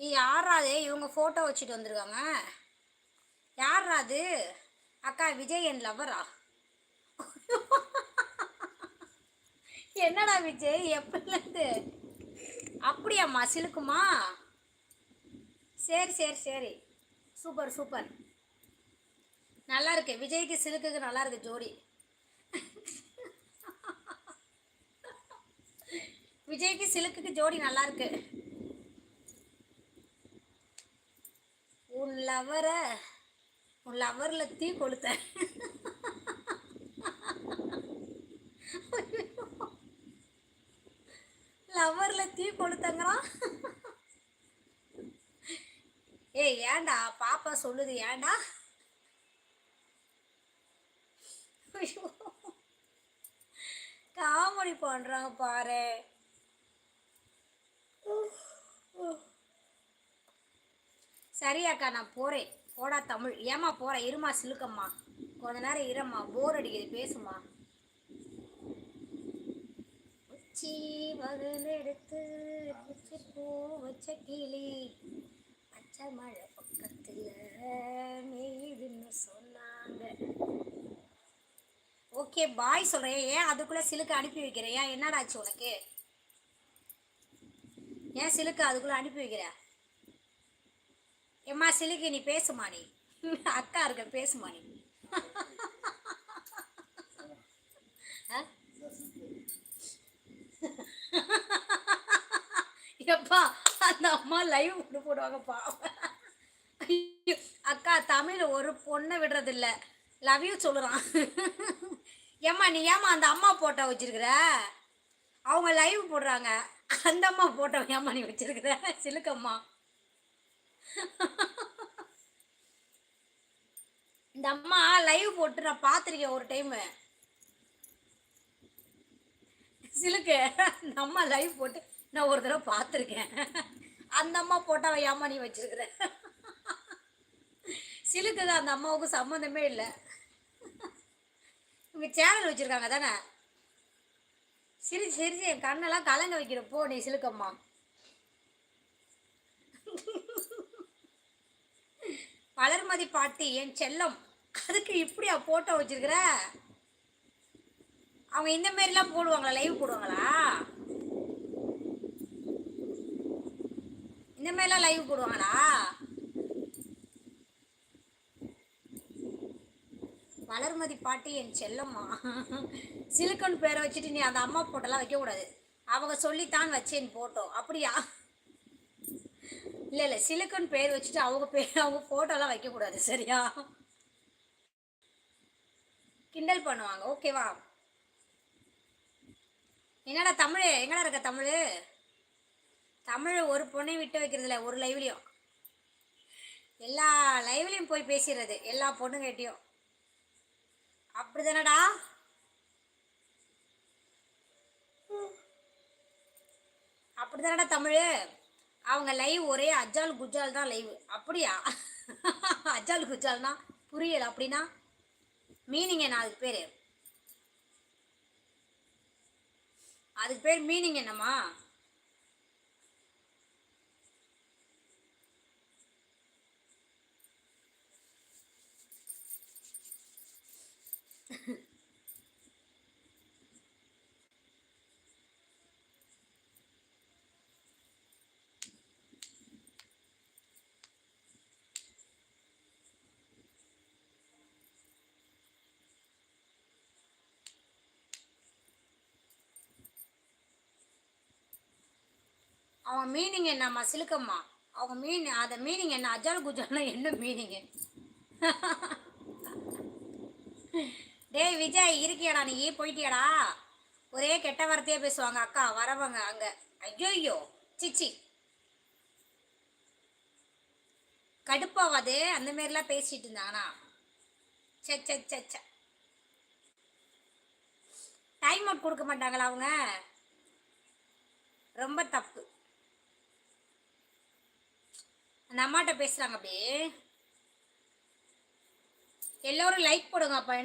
யாராது இவங்க ஃபோட்டோ வச்சுட்டு வந்திருக்காங்க. யாராது அக்கா விஜய் என் லவரா என்னடா விஜய்? எப்படிலேருந்து அப்படியாம்மா சிலுக்குமா? சரி சரி சரி. Super super. நல்லா இருக்கு. விஜய்க்கு சிலுக்குக்கு நல்லா இருக்கு ஜோடி. விஜய்க்கு சிலுக்குக்கு ஜோடி நல்லா இருக்கு. உன் லவரை உன் லவரில் தீ கொளுத்த. லவரில் தீ கொளுத்தங்கிறான். ஏய் ஏண்டா பாப்பா சொல்லுது ஏன்டா? காமெடி பண்ணுறாங்க பாரு. சரி அக்கா நான் போகிறேன் போடா தமிழ். ஏமா போகிறேன் இருமா சிலுக்கம்மா. கொஞ்ச நேரம் இரும்மா. போர் அடிக்குது. பேசுமா உச்சி வகல் எடுத்து உச்சி பூ வச்ச கிளி பச்சை மழை பக்கத்தில் மெய்துன்னு சொன்னாங்க. ஓகே பாய் சொல்கிறேன் ஏன் அதுக்குள்ளே சிலுக்கு அனுப்பி வைக்கிறேன் ஏன் என்னடாச்சு உனக்கு? ஏன் சிலுக்கு அதுக்குள்ளே அனுப்பி வைக்கிற? ஏம்மா சிலுக்கு நீ பேசுமா நீ. அக்கா இருக்க பேசுமா நீ எப்பா அந்த அம்மா லைவ் கொண்டு போடுவாங்கப்பா அக்கா தமிழ் ஒரு பொண்ணை விடுறதில்ல. லவ் யூ சொல்லுறான் ஏம்மா நீ ஏம்மா அந்த அம்மா போட்டோ வச்சிருக்கிற? அவங்க லைவ் போடுறாங்க. அந்த அம்மா போட்டோ ஏம்மா நீ வச்சிருக்கிற? சிலுக்கம்மா இந்த அம்மா லைவ் போட்டு நான் பார்த்துருக்கேன் ஒரு டைமு சிலுக்கு இந்த அம்மா லைவ் போட்டு நான் ஒரு தடவை பார்த்துருக்கேன். அந்த அம்மா போட்டாவை ஏமா நீ வச்சிருக்கிற. சிலுக்கு தான் அந்த அம்மாவுக்கு சம்மந்தமே இல்லை. இவங்க சேனல் வச்சுருக்காங்க தானே? சிரிச்சு சிரிச்சு என் கண்ணெல்லாம் கலங்க வைக்கிற போ நீ சிலுக்கம்மா வளர்மதி பாட்டி என் செல்லம் அதுக்கு இப்படியா போட்டோ வச்சிருக்கிற? அவங்க இந்த மாதிரிலாம் போடுவாங்களா லைவ் போடுவாங்களா? இந்த மாதிரிலாம் லைவ் போடுவாங்களா? வளர்மதி பாட்டி என் செல்லம்மா சிலுக்கன் பேரை வச்சுட்டு நீ அந்த அம்மா போட்டோலாம் வைக்கக்கூடாது. அவங்க சொல்லித்தான் வச்சேன் போட்டோ அப்படியா? இல்லை இல்லை. சிலுக்குன்னு பேர் வச்சுட்டு அவங்க பேர் அவங்க ஃபோட்டோலாம் வைக்கக்கூடாது சரியா? கிண்டல் பண்ணுவாங்க. ஓகேவா என்னடா தமிழ்? எங்கடா இருக்க தமிழ்? தமிழ் ஒரு பொண்ணையும் விட்டு வைக்கிறதில்ல ஒரு லைவ்லையும் எல்லா லைவ்லையும் போய் பேசிடுறது எல்லா பொண்ணுங்கிட்டையும் அப்படிதானடா? அப்படிதானடா தமிழ்? அவங்க லைவ் ஒரே அஜால் குஜால் தான் லைவ் அப்படியா? அஜால் குஜால்னா புரியல அப்படின்னா மீனிங் என்ன? அதுக்கு பேர். அதுக்கு பேர் மீனிங் என்னம்மா? அவன் மீனிங் என்னம்மா சிலுக்கம்மா. அவங்க மீன் அதை மீனிங் என்ன? அஜால் குஜால்னா என்ன மீனிங்கு டேய் விஜய் இருக்கியாடா நீ? போயிட்டியாடா? ஒரே கெட்ட வார்த்தையே பேசுவாங்க அக்கா வரவங்க அங்க. ஐயோ சிச்சி. கடுப்பாவாது? அந்த மாதிரிலாம் பேசிட்டு இருந்தாங்கண்ணா. சே சே டைம் அவுட் கொடுக்க மாட்டாங்களா அவங்க? ரொம்ப தப்பு. அந்த அம்மாட்ட பேசுகிறாங்க அப்படியே. எல்லோரும் லைக் போடுங்க அப்பா